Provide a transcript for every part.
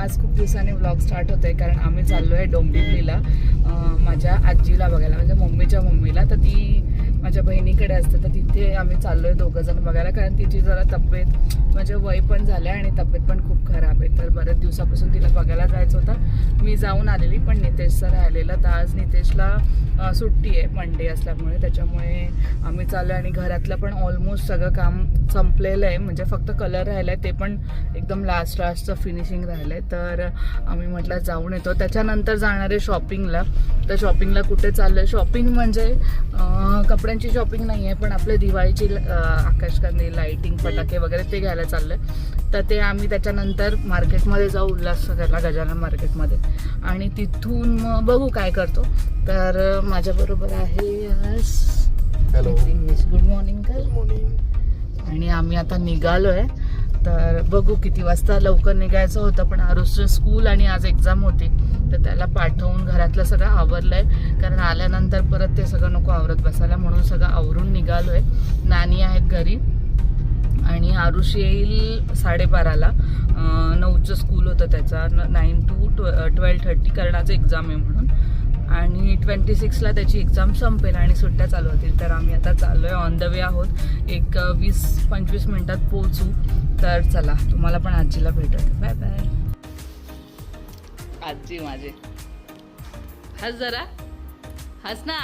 आज खूप दिवसांनी ब्लॉग स्टार्ट होतोय कारण आम्ही चाललो आहे डोंबिवलीला माझ्या आजीला बघायला म्हणजे मम्मीच्या मम्मीला. तर ती माझ्या बहिणीकडे असते तर तिथे आम्ही चाललो आहे दोघं जण बघायला. कारण तिची जरा तब्येत म्हणजे वय पण झालं आहे आणि तब्येत पण खूप खराब आहे. तर बऱ्याच दिवसापासून तिला बघायला जायचं होतं. मी जाऊन आलेली पण नितेश सर राहिलेला तर आज नितेशला सुट्टी आहे मंडे असल्यामुळे. त्याच्यामुळे आम्ही चाललो आणि घरातलं पण ऑलमोस्ट सगळं काम संपलेलं आहे. म्हणजे फक्त कलर राहिला आहे ते पण एकदम लास्ट लास्टचं फिनिशिंग राहिलं आहे तर आम्ही म्हटलं जाऊन येतो. त्याच्यानंतर जाणार आहे शॉपिंगला तर शॉपिंगला कुठे चाललं आहे शॉपिंग म्हणजे कपडे कपड्यांची शॉपिंग नाही आहे पण आपल्या दिवाळीची आकाशकंदी लाईटिंग फटाके वगैरे ते घ्यायला चाललं आहे तर ते आम्ही त्याच्यानंतर मार्केटमध्ये जाऊ उल्हासनगरला गजानन मार्केटमध्ये आणि तिथून मग बघू काय करतो. तर माझ्याबरोबर आहे hello good morning good morning आणि आम्ही आता निघालोय. तर बघू किती वाजता लवकर निघायचं होतं पण आरुषचं स्कूल आणि आज एक्झाम होती तर त्याला पाठवून घरातलं सगळं आवरलंय. कारण आल्यानंतर परत ते सगळं नको आवरत बसायला म्हणून सगळं आवरून निघालोय. नानी आहेत घरी आणि आरुष येईल साडेबाराला. नऊचं स्कूल होतं त्याचा. नाईन टू ट्वेल्व थर्टी कारण आज एक्झाम आहे म्हणून. आणि ट्वेंटी सिक्सला त्याची एक्झाम संपेल आणि सुट्ट्या चालू होतील. तर आम्ही आता चाललो आहे ऑन द वे आहोत. एक वीस पंचवीस मिनिटात पोहोचू. तर चला तुम्हाला पण आजीला भेटत बाय बाय आजी माझे. हस जरा. हस ना.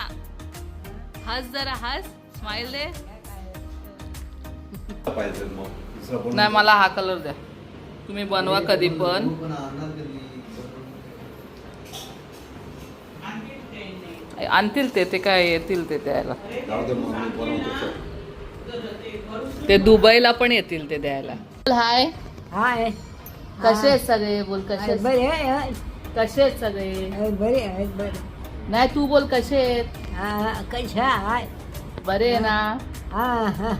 हस जरा हस. स्माइल दे. नाही मला हा कलर द्या. तुम्ही बनवा कधी पण. आणतील ते ते काय येतील ते द्यायला. ते. दुबईला पण येतील ते द्यायला. हाय. हाय. कसे आहेत सगळे? बोल कसे आहेत? बरे आहे कसे आहेत सगळे? बरे आहेत बरे. नाही तू बोल कसे आहेत? हा कशा आहे? बरे आहे ना? हा हा.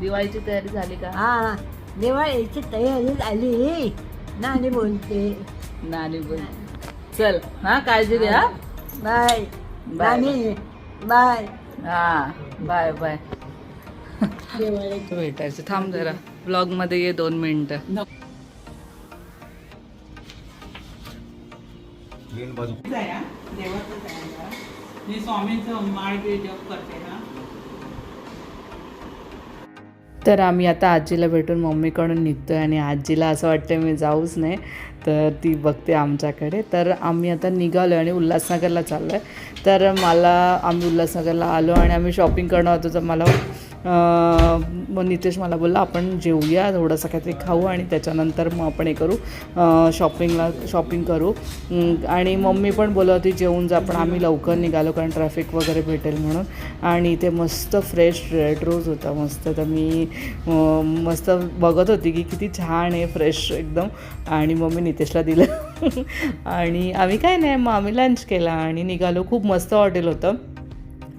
दिवाळीची तयारी झाली का? हा दिवाळीची तयारी झाली. नानी बोलते. नानी बोल. चल हा काळजी घ्या हा? बाय. बाय. बाय. हा बाय भेटायचं. थांब जरा. ब्लॉगमध्ये ये दोन मिनिटं. मी स्वामींचं माळ जप करते ना तर आम्ही आता आजीला भेटून मम्मीकडून निघतो आहे आणि आजीला असं वाटतं मी जाऊच नाही. तर ती बघते आमच्याकडे. तर आम्ही आता निघालो आणि उल्हासनगरला चाललो आहे तर मला आम्ही उल्हासनगरला आलो आणि आम्ही शॉपिंग करणार होतो तर मला मग नितेश मला बोलला आपण जेवूया थोडंसं काहीतरी खाऊ आणि त्याच्यानंतर मग आपण हे करू शॉपिंगला शॉपिंग करू. आणि मम्मी पण बोलत होती जेवून जा पण आम्ही लवकर निघालो कारण ट्रॅफिक वगैरे भेटेल म्हणून. आणि इथे मस्त फ्रेश रेड रोज होता मस्त. तर मी मस्त बघत होती की किती छान आहे फ्रेश एकदम. आणि मग मी नितेशला दिलं. आणि आम्ही काय नाही मग आम्ही लंच केला आणि निघालो. खूप मस्त हॉटेल होतं.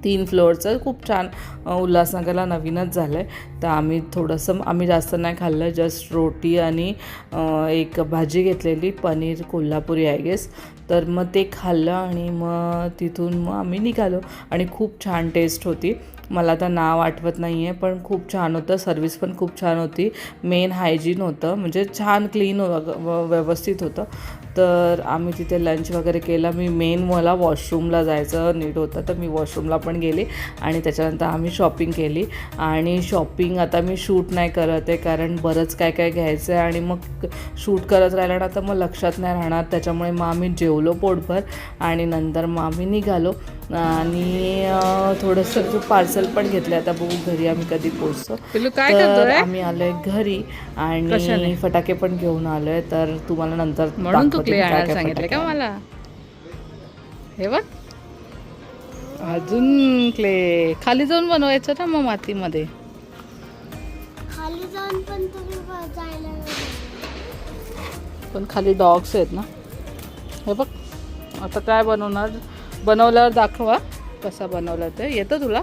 तीन फ्लोअरचं खूप छान उल्हासनगरला नवीनच झालं आहे तर आम्ही थोडंसं आम्ही जास्त नाही खाल्लं जस्ट रोटी आणि एक भाजी घेतलेली पनीर कोल्हापुरी आय गेस तर मग ते खाल्लं आणि मग तिथून मग आम्ही निघालो. आणि खूप छान टेस्ट होती. मला आता नाव आठवत नाही आहे पण खूप छान होतं. सर्विस पण खूप छान होती. मेन हायजीन होतं. म्हणजे छान क्लीन व्यवस्थित होतं. तर आम्ही तिथे लंच वगैरे केला. मी मेन मला वॉशरूमला जायचं नीट होतं तर मी वॉशरूमला पण गेले आणि त्याच्यानंतर आम्ही शॉपिंग केली. आणि शॉपिंग आता मी शूट नाही करत आहे कारण बरंच काय काय घ्यायचं आहे आणि मग शूट करत राहिलं ना तर मग लक्षात नाही राहणार. त्याच्यामुळे मग आम्ही जेवलो पोटभर आणि नंतर मग आम्ही निघालो. आणि थोडंसं पार्सल पण घेतलं आता बघू घरी आम्ही कधी पोचतो काय तर करतोय? आम्ही आलोय घरी आणि? फटाके पण घेऊन आलोय. तर तुम्हाला नंतर म्हणून तू सांगितलं का. मला? हे बघ. अजून क्ले खाली जाऊन बनवायचं ना मग मातीमध्ये? खाली जाऊन पण तुम्ही ब- जायला नाही. पण खाली डॉग्स आहेत ना? हे बघ. आता काय बनवणार? बनवल्यावर दाखवा कसा बनवला ते. येतं तुला.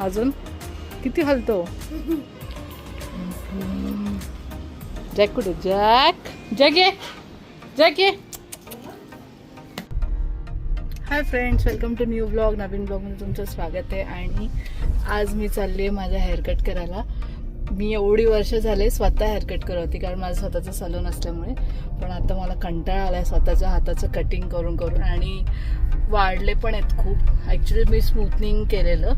अजून? किती हलतो? जॅक कुठे? जॅक. जॅक ये. जॅक ये. Hi friends welcome to new blog नवीन ब्लॉगमध्ये तुमचं स्वागत आहे. आणि आज मी चालली आहे माझा हेअरकट करायला. मी एवढी वर्ष झाले स्वतः हेअरकट करत होती कारण माझं स्वतःचं सलून असल्यामुळे. पण आता मला कंटाळा आला आहे स्वतःच्या हाताचं कटिंग करून करून आणि वाढले पण आहेत खूप. ॲक्च्युली मी स्मूथनिंग केलेलं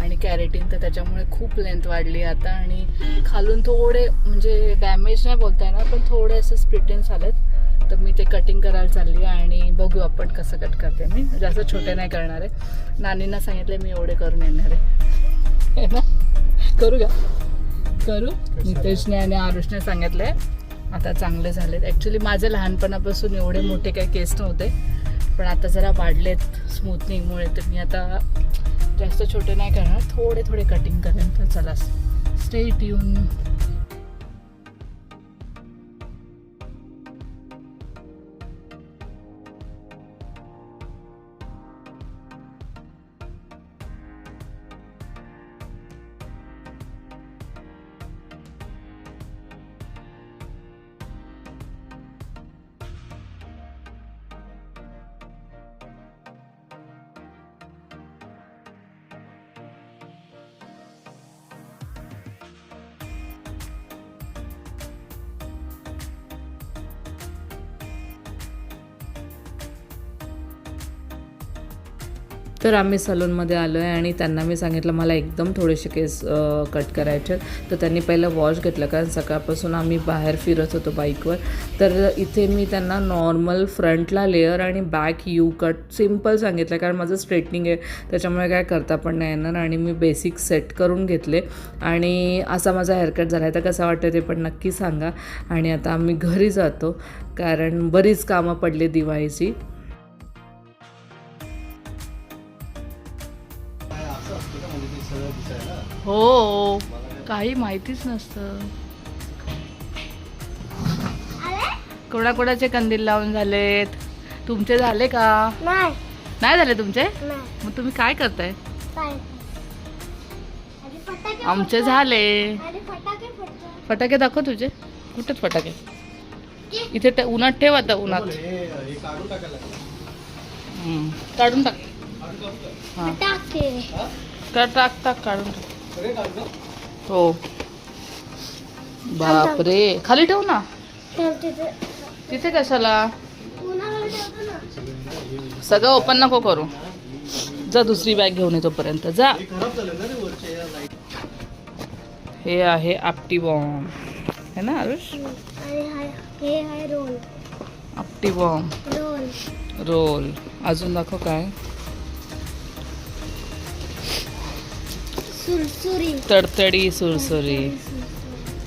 आणि कॅरेटिंग तर त्याच्यामुळे खूप लेंथ वाढली आता आणि खालून थोडे म्हणजे डॅमेज नाही बोलता येणार पण थोडे असे स्प्रिटेन्स आलेत तर मी ते कटिंग करायला चालली आहे आणि बघू आपण कसं कट करते मी. जास्त छोटे नाही करणार आहे. नानींना सांगितले मी एवढे करून येणार आहे. ना? करू का करू. नितेशने आणि आरुषने सांगितले आता चांगले झालेत. ॲक्च्युली माझे लहानपणापासून एवढे मोठे काही केस नव्हते. पण आता जरा वाढलेत स्मूथनिंगमुळे तर मी आता जास्त छोटे नाही करणार. थोडे थोडे कटिंग करेन. तर चला. स्टेट येऊन तर आम्ही सलूनमध्ये आलो आहे आणि त्यांना मी सांगितलं मला एकदम थोडेसे केस कट करायचे आहेत. तर त्यांनी पहिलं वॉश घेतलं कारण सकाळपासून आम्ही बाहेर फिरत होतो बाईकवर. तर इथे मी त्यांना नॉर्मल फ्रंटला लेअर आणि बॅक यू कट सिंपल सांगितलं कारण माझं स्ट्रेटनिंग आहे त्याच्यामुळे काय करता पण नाही येणार. आणि मी बेसिक सेट करून घेतले आणि असा माझा हेअरकट झाला. आहे तर कसा वाटतं ते पण नक्की सांगा. आणि आता आम्ही घरी जातो कारण बरीच कामं पडली दिवाळीची. हो काही माहितीच नसतं. कोणाकोणाचे कंदील लावून झालेत? तुमचे झाले का? नाही. नाही झाले तुमचे? नाही. मग तुम्ही काय करताय? आमचे झाले. फटाके दाखव तुझे. कुठेच फटाके? इथे उन्हात ठेव आता उन्हात. हे हे काढून टाकू. का? टाक. टाक काढून टाक? हो. बापरे. खाली ठेव ना. तिथे. कशाला? उन्हाळा ठेवतो ना. सगळं ओपन नको करू. जा दुसरी बॅग घेऊन ये तोपर्यंत. जा. हे खराब झाले ना रे वरचे या लाइट हे आहे आपटी बॉम्ब है ना आरुष? आपटी बॉम्ब रोल रोल अजून दाखव काय? सुरसुरी. तडतडी सुरसुरी.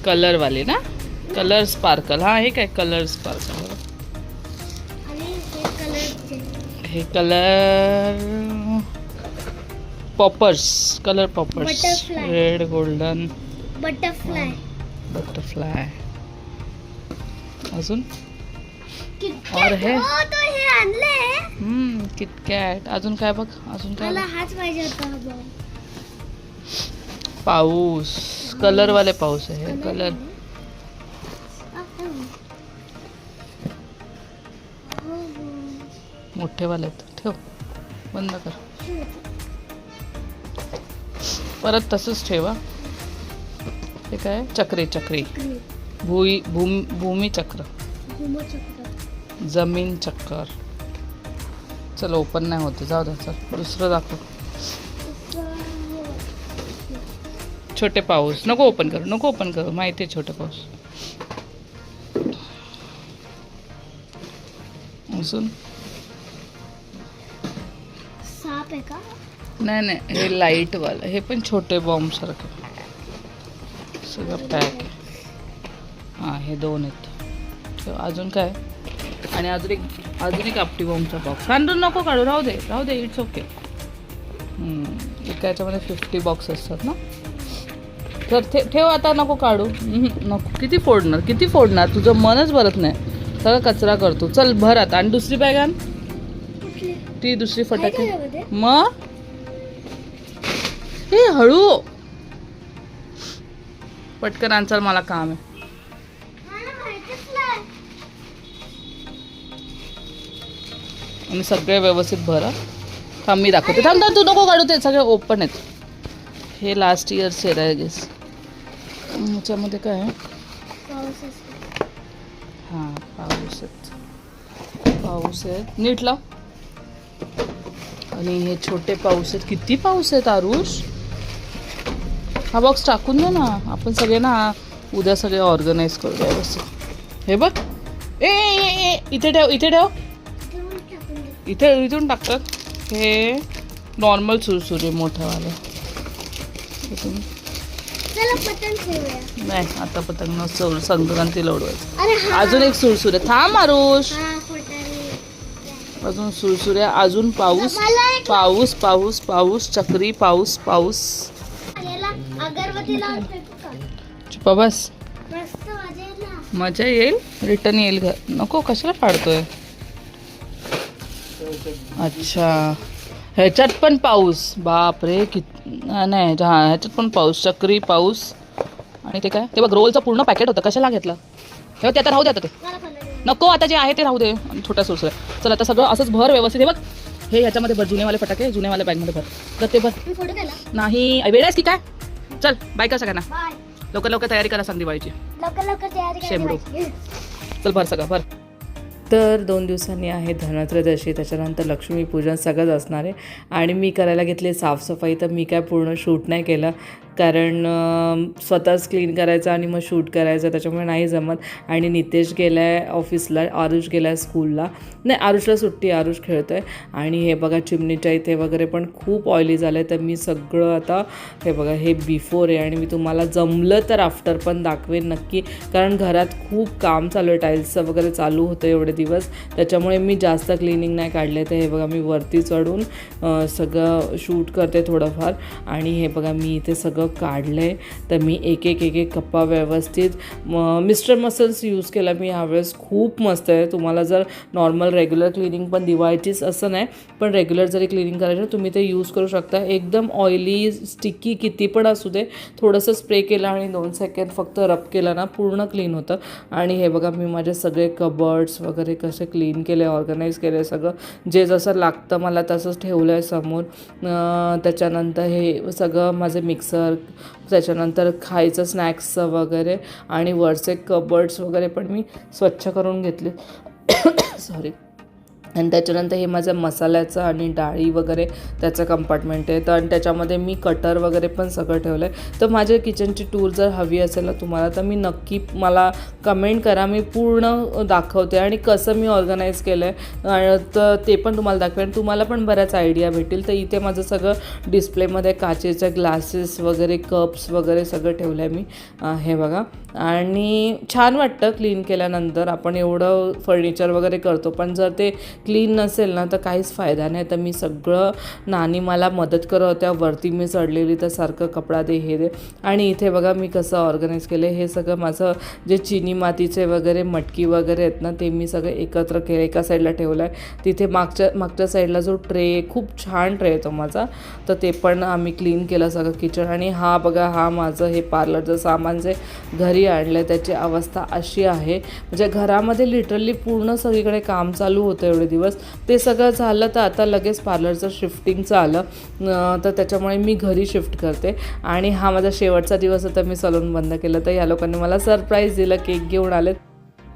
कलरवाली ना? कलर स्पार्कल हा हे काय कलर स्पार्कल हे colour poppers colour poppers. Red golden butterfly butterfly अजून? और हे? आणले हम्म किटकॅट अजून काय बघ? अजून काय? हाच पाहिजे होता पाऊस. कलरवाले पाऊस आहे. कलर मोठेवाले ठेव. बंद कर. परत तसंच ठेवा हे. काय? चक्री चक्री. भुई भूम भूमी चक्र. जमीन चक्कर चल ओपन नाही होते. जाऊ दे चल. दुसरं दाखव. छोटे पाऊस. नको ओपन करू नको ओपन करू. माहिती आहे छोटे पाऊस. अजून? साप आहे का? नाही नाही. हे लाईटवालं हे पण छोटे बॉम्ब सारखं. सगळं पॅक आहे. हां हे दोन आहेत. अजून काय? आणि अजून एक अजून एक आपटी बॉम्बचा बॉक्स कांदून नको काढू. राहू दे राहू दे. इट्स ओके एका याच्यामध्ये फिफ्टी बॉक्स असतात ना? तर ठे ठेव आता नको काढू. नको. किती फोडणार किती फोडणार? तुझं मनच भरत नाही. सगळं कचरा करतो. चल भर आता. आणि दुसरी बॅग आण. ती दुसरी फटाके? मग हे हळू. पटकन आण चल मला काम आहे. आणि सगळे व्यवस्थित भरा. थांब मी दाखवते. थांब थांब तू नको काढू ते सगळे ओपन आहेत. हे लास्ट इयर्स आहे गेस ह्याच्यामध्ये काय हां पाऊस आहेत पाऊस आहेत नीट लाव. आणि हे छोटे पाऊस आहेत. किती पाऊस आहेत आरुष? हा बॉक्स टाकून दे ना. आपण सगळे ना उद्या सगळे ऑर्गनाईज करूया व्यवस्थित. हे बघ. ए ए, ए, इथे ठेव इथे ठेव. इथे इथून टाकतात. हे नॉर्मल सुरसुरे मोठेवाले इथून. चला पतंग खेळूया नाही आता पतंग सौर संक्रांतीला उडवायचं. अरे हा. अजून एक सुरसुरे. थांब आरुष हा फटाके अजून सुरसुऱ्या अजून पाऊस. मला एक पाऊस पाऊस पाऊस चक्री पाऊस पाऊस. याला अगरबत्ती लावून फेकू का? चुपा बस. मस्त मजा येईल ना. मजा येईल. रिटर्न येईल घर नको कशाला फाडतोय? अच्छा. ह्याच्यात पण पाऊस. बापरे कित नाही हा ह्याच्यात पण पाऊस चक्री पाऊस आणि ते काय? ते बघ रोलचं पूर्ण पॅकेट होतं कशाला घेतलं? हे ते आता राहू दे आता ते. नको आता जे आहे ते राहू दे. आणि छोट्या सुरसुऱ्या चल आता सगळं असंच भर व्यवस्थित. हे बघ हे ह्याच्यामध्ये भर जुनेवाले फटाके जुनेवाले बॅगमध्ये भर. तर ते भर. नाही वेळ आहेस की काय? चल बाय कर सगळ्यांना. लवकर लवकर तयारी करा सांग दिवाळीची लवकर लवकर तयारी शेंबडू. करायची चल भर सगळं भर. तर दोन दिवसांनी आहे धनत्रयोदशी त्याच्यानंतर लक्ष्मीपूजन सगळंच असणार आहे. आणि मी करायला घेतली साफसफाई तर मी काय पूर्ण शूट नाही केलं. कारण स्वतःच क्लीन करायचं आणि मग शूट करायचं त्याच्यामुळे नाही जमत. आणि नितेश गेला आहे ऑफिसला आरुष गेला आहे स्कूलला नाही आरुषला सुट्टी आरुष खेळतो आहे आणि हे बघा चिमणीच्या इथे वगैरे पण खूप ऑइली झालं आहे तर मी सगळं आता हे बघा हे बिफोर आहे. आणि मी तुम्हाला जमलं तर आफ्टर पण दाखवेन नक्की. कारण घरात खूप काम चालू आहे. टाईल्सचं वगैरे चालू होतं एवढे दिवस. त्याच्यामुळे मी जास्त क्लिनिंग नाही काढले तर हे बघा मी वरती चढून सगळं शूट करते थोडंफार. आणि हे बघा मी इथे सगळं काढलं आहे तर मी एक एक एक एक कप्पा व्यवस्थित मिस्टर मसल्स यूज केला मी ह्यावेळेस. खूप मस्त आहे. तुम्हाला जर नॉर्मल रेग्युलर क्लिनिंग पण दिवाळीचीच असं नाही पण रेग्युलर जरी क्लिनिंग करायचं तुम्ही ते यूज करू शकता. एकदम ऑइली स्टिकी किती पण असू दे थोडंसं स्प्रे केलं आणि दोन सेकंड फक्त रब केलं ना पूर्ण क्लीन होतं. आणि हे बघा मी माझे सगळे कबर्ड्स वगैरे कसे क्लीन केले ऑर्गनाईज केले सगळं जे जसं लागतं मला तसंच ठेवलं आहे समोर त्याच्यानंतर हे सगळं माझे मिक्सर त्याच्यानंतर खायचं स्नॅक्सचं वगैरे आणि वरचे कबर्ड्स वगैरे पण मी स्वच्छ करून घेतले. सॉरी आणि त्याच्यानंतर हे माझं मसाल्याचं आणि डाळी वगैरे त्याचं कंपार्टमेंट आहे. तर आणि त्याच्यामध्ये मी कटर वगैरे पण सगळं ठेवलं आहे तर माझ्या किचनची टूर जर हवी असेल ना तुम्हाला तर मी नक्की मला कमेंट करा. मी पूर्ण दाखवते आणि कसं मी ऑर्गनाईज केलं आहे तर ते पण तुम्हाला दाखवेन. तुम्हाला पण बऱ्याच आयडिया भेटेल तर इथे माझं सगळं डिस्प्लेमध्ये काचेच्या ग्लासेस वगैरे कप्स वगैरे सगळं ठेवलं आहे मी हे बघा. आणि छान वाटतं क्लीन केल्यानंतर. आपण एवढं फर्निचर वगैरे करतो पण जर ते क्लीन नसेल ना तर काहीच फायदा नाही. तर मी सगळं नानी मला मदत करत होत्या. वरती मी चढलेली तर सारखं कपडा दे हे दे. आणि इथे बघा मी कसं ऑर्गनाईज केलं. हे सगळं माझं जे चिनी मातीचे वगैरे मटकी वगैरे आहेत ना ते मी सगळं एकत्र केलं. एका साईडला ठेवलं आहे तिथे मागच्या मागच्या साईडला जो ट्रे खूप छान ट्रे येतो माझा. तर ते पण आम्ही क्लीन केलं सगळं किचन आणि हा बघा हा माझं हे पार्लरचं सामान जे घरी आणलं आहे त्याची अवस्था अशी आहे. म्हणजे घरामध्ये लिटरली पूर्ण सगळीकडे काम चालू होतं एवढे दिवस. ते सगळं झालं तर आता लगेच पार्लरचं शिफ्टिंगचं आलं तर त्याच्यामुळे मी घरी शिफ्ट करते. आणि हा माझा शेवटचा दिवस होता मी सलून बंद केलं. तर या लोकांनी मला सरप्राईज दिलं केक घेऊन आले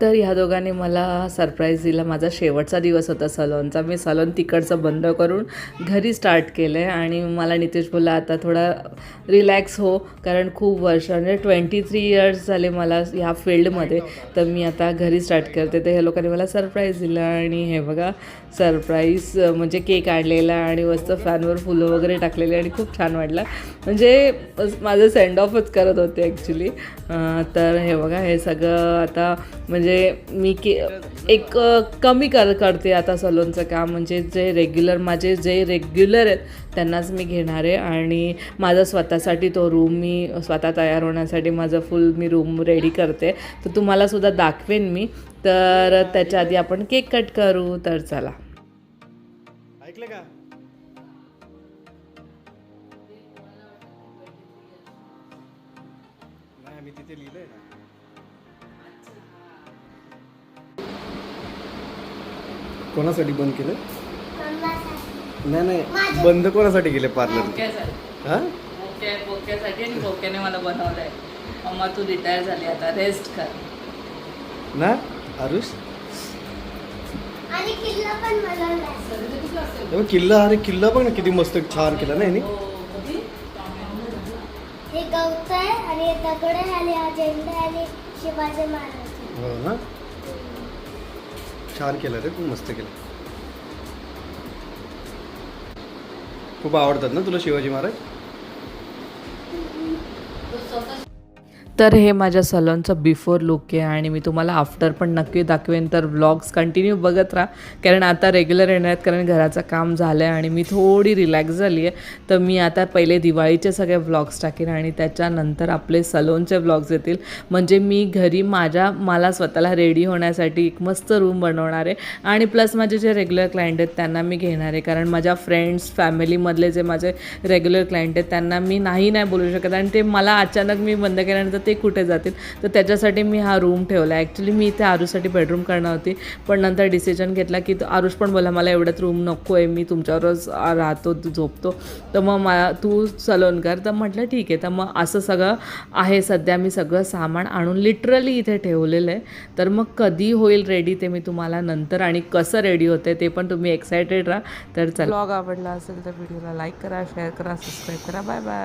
तर ह्या दोघांनी मला सरप्राईज दिला. माझा शेवटचा दिवस होता सलॉनचा. मी सलॉन तिकडचं बंद करून घरी स्टार्ट केलं आहे आणि मला नितेश बोलला आता थोडा रिलॅक्स हो कारण खूप वर्ष म्हणजे ट्वेंटी थ्री इयर्स झाले मला ह्या फील्डमध्ये तर मी आता घरी स्टार्ट करते. तर ह्या लोकांनी मला सरप्राईज दिलं आणि हे बघा सरप्राईज म्हणजे केक आणलेला आणि मस्त फॅनवर फुलं वगैरे टाकलेली आणि खूप छान वाटलं. म्हणजे माझं सेंड ऑफच करत होते ॲक्च्युली तर हे बघा हे सगळं आता म्हणजे म्हणजे मी के एक कमी कर करते आता सलोनचं काम. म्हणजे जे रेग्युलर माझे जे रेग्युलर आहेत त्यांनाच मी घेणार आहे. आणि माझा स्वतःसाठी तो रूम मी स्वतः तयार होण्यासाठी माझं फुल मी रूम रेडी करते. तर तुम्हालासुद्धा दाखवेन मी. तर त्याच्या आधी आपण केक कट करू. तर चला. कोणासाठी बंद केलं? नाही नाही. बंद कोणासाठी केलं पार्लर हा? बोक्यासाठी आणि बोक्याने मला बनवलंय. मम्मा तू रिटायर झाली आता रेस्ट कर. ना? आरुष? आणि किल्ला अरे किल्ला बघ ना किती मस्त छान केला ना? यांनी हे गवत आहे आणि हे दगड आहे आणि हा झेंडा आहे आणि शिवाजी महाराज. हो ना? छान केलं रे खूप मस्त केलं खूप आवडतात ना तुला शिवाजी महाराज? तर हे माझ्या सलॉनचं बिफोर लुक आहे आणि मी तुम्हाला आफ्टर पण नक्की दाखवेन. तर व्लॉग्स कंटिन्यू बघत राहा. कारण आता रेग्युलर येणार आहेत कारण घराचं काम झालं आहे आणि मी थोडी रिलॅक्स झाली आहे. तर मी आता पहिले दिवाळीचे सगळे व्लॉग्स टाकेन आणि त्याच्यानंतर आपले सलोनचे व्लॉग्स येतील. म्हणजे मी घरी माझ्या मला स्वतःला रेडी होण्यासाठी एक मस्त रूम बनवणार आहे. आणि प्लस माझे जे रेग्युलर क्लायंट आहेत त्यांना मी घेणार आहे. कारण माझ्या फ्रेंड्स फॅमिलीमधले जे माझे रेग्युलर क्लायंट आहेत त्यांना मी नाही नाही बोलू शकत. आणि ते मला अचानक मी बंद केल्यानंतर ते कुठे जातील? तर त्याच्यासाठी मी हा रूम ठेवला ॲक्च्युली मी इथे आरुषसाठी बेडरूम करणार होती. पण नंतर डिसिजन घेतला की तो- आरुष पण बोला मला एवढ्यात रूम नको आहे मी तुमच्यावरच राहतो झोपतो. तर मग मला तू सलोन कर. तर म्हटलं ठीक आहे. तर मग असं सगळं आहे सध्या. मी सगळं सामान आणून लिटरली इथे ठेवलेलं आहे. तर मग कधी होईल रेडी ते मी तुम्हाला नंतर आणि कसं रेडी होते ते पण तुम्ही एक्सायटेड राहा. तर चला. ब्लॉग आवडला असेल तर व्हिडिओला लाईक करा शेअर करा सबस्क्राईब करा. Bye bye